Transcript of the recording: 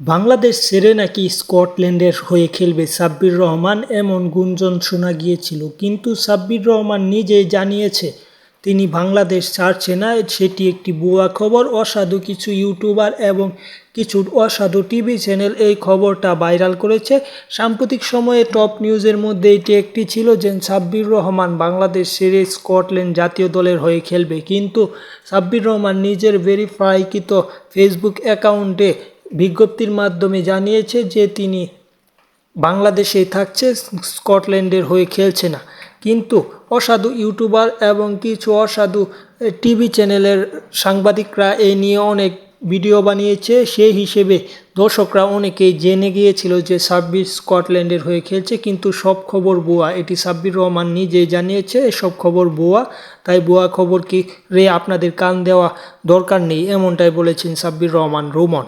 বাংলাদেশ ছেড়ে নাকি স্কটল্যান্ডের হয়ে খেলবে সাব্বির রহমান? এমন গুঞ্জন শোনা গিয়েছিল, কিন্তু সাব্বির রহমান নিজেই জানিয়েছে, তিনি বাংলাদেশ ছাড়ছে না। সেটি একটি ভুয়া খবর, অসাধু কিছু ইউটিউবার এবং কিছু অসাধু টিভি চ্যানেল এই খবরটা ভাইরাল করেছে। সাম্প্রতিক সময়ে টপ নিউজের মধ্যে এটি একটি ছিল যে সাব্বির রহমান বাংলাদেশ সেরে স্কটল্যান্ড জাতীয় দলের হয়ে খেলবে, কিন্তু সাব্বির রহমান নিজের ভেরিফাইকৃত ফেসবুক অ্যাকাউন্টে বিজ্ঞপ্তির মাধ্যমে জানিয়েছে যে তিনি বাংলাদেশেই থাকছে, স্কটল্যান্ডের হয়ে খেলছে না। কিন্তু অসাধু ইউটিউবার এবং কিছু অসাধু টিভি চ্যানেলের সাংবাদিকরা এই নিয়ে অনেক ভিডিও বানিয়েছে। সেই হিসেবে দর্শকরা অনেকেই জেনে গিয়েছিল যে সাব্বির স্কটল্যান্ডের হয়ে খেলছে, কিন্তু সব খবর ভুয়া। এটি সাব্বির রহমান নিজেই জানিয়েছে সব খবর ভুয়া। তাই ভুয়া খবর কি রে আপনাদের কান দেওয়া দরকার নেই, এমনটাই বলেছেন সাব্বির রহমান রোমন।